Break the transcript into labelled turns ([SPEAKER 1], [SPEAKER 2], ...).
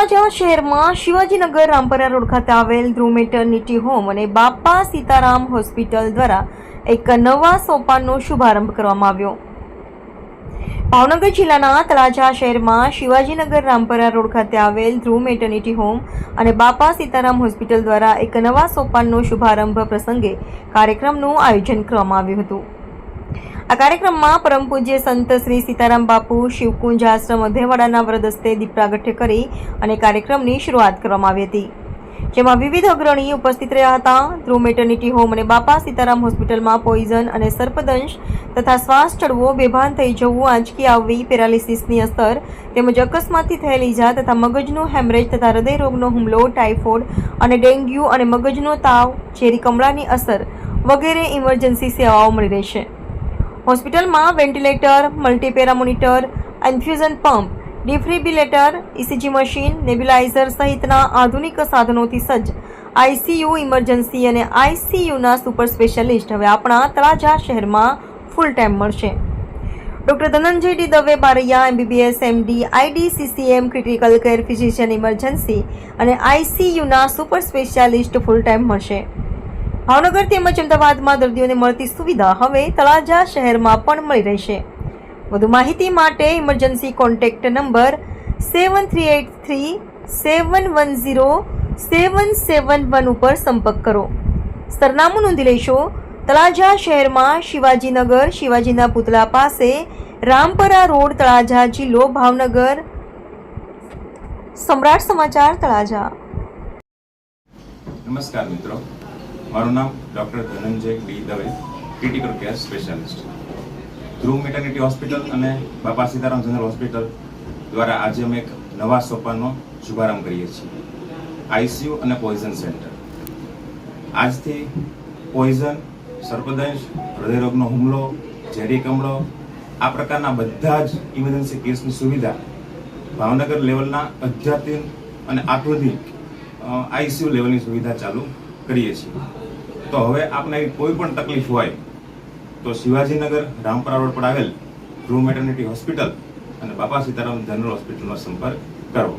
[SPEAKER 1] તળાજા શહેરમાં શિવાજીનગર રામપરા રોડ ખાતે આવેલ ધ્રુવ મેટર્નિટી હોમ અને બાપા સીતારામ હોસ્પિટલ દ્વારા એક નવા સોપાનનો શુભારંભ કરવામાં આવ્યો. ભાવનગર જિલ્લાના તળાજા શહેરમાં શિવાજીનગર રામપરા રોડ ખાતે આવેલ ધ્રુવ મેટર્નિટી હોમ અને બાપા સીતારામ હોસ્પિટલ દ્વારા એક નવા સોપાનનો શુભારંભ પ્રસંગે કાર્યક્રમનું આયોજન કરવામાં આવ્યું હતું. આ કાર્યક્રમમાં પરમ પૂજ્ય સંત શ્રી સીતારામ બાપુ, શિવકુંજ આશ્રમ અધેવાડાના વરદસ્તે દીપ પ્રાગટ્ય કરી અને કાર્યક્રમની શરૂઆત કરવામાં આવી હતી. જેમાં વિવિધ અગ્રણી ઉપસ્થિત રહ્યા હતા. ધ્રુવ મેટર્નિટી હોમ અને બાપા સીતારામ હોસ્પિટલમાં પોઈઝન અને સર્પદંશ તથા શ્વાસ ચડવો, બેભાન થઈ જવું, આંચકી આવવી, પેરાલિસિસની અસર તેમજ અકસ્માતથી થયેલ ઈજા તથા મગજનું હેમરેજ તથા હૃદયરોગનો હુમલો ટાઇફોઇડ અને ડેન્ગ્યુ અને મગજનો તાવ, ઝેરી કમળાની અસર વગેરે ઇમરજન્સી સેવાઓ મળી રહેશે. હોસ્પિટલમાં ventilator, multipara monitor, infusion pump defibrillator ECG machine nebuliser સહિતના આધુનિક સાધનોથી સજ્જ. આઈસીયુ ઇમરજન્સી અને આઈસીયુના સુપર સ્પેશિયાલિસ્ટ હવે આપણા તળાજા શહેરમાં ફૂલ ટાઈમ મળશે. Doctor Dhananjay D Dave Baraiya, MBBS, MD IDCCM critical care physician emergency અને આઈસીયુના સુપર સ્પેશિયાલિસ્ટ ફૂલ ટાઈમ મળશે. ભાવનગર તેમજ અમદાવાદમાં દર્દીઓને મળતી સુવિધા હવે તળાજા શહેરમાં પણ મળી રહેશે વધુ માહિતી માટે emergency contact number seven three eight three seven one zero seven seven one ઉપર સંપર્ક કરો. સરનામું નોંધી લેશો તળાજા શહેરમાં શિવાજીનગર, શિવાજીના પુતળા પાસે રામપરા રોડ, તળાજા જિલ્લો, ભાવનગર. સમ્રાટ સમાચાર તળાજા.
[SPEAKER 2] નમસ્કાર મિત્રો. મારું નામ doctor Dhananjay B Dave critical care specialist Dhruv maternity hospital અને બાપા સીતારામ જનરલ હોસ્પિટલ દ્વારા આજે અમે એક નવા સોપાનનો શુભારંભ કરીએ છીએ. આઈસીયુ અને પોઈઝન સેન્ટર આજથી પોઈઝન સર્પદંશ, હૃદયરોગનો હુમલો, ઝેરી કમળો, આ પ્રકારના બધા જ ઇમરજન્સી કેસની સુવિધા ભાવનગર લેવલના અધ્યાત્મ અને આધુનિક આઈસીયુ લેવલની સુવિધા ચાલુ કરીએ છીએ. તો હવે આપને કોઈ પણ તકલીફ હોય, તો શિવાજીનગર, રામપરા રોડ પર આવેલ ધ્રુવ મેટર્નિટી હોસ્પિટલ અને બાપા સીતારામ જનરલ હોસ્પિટલનો સંપર્ક કરો.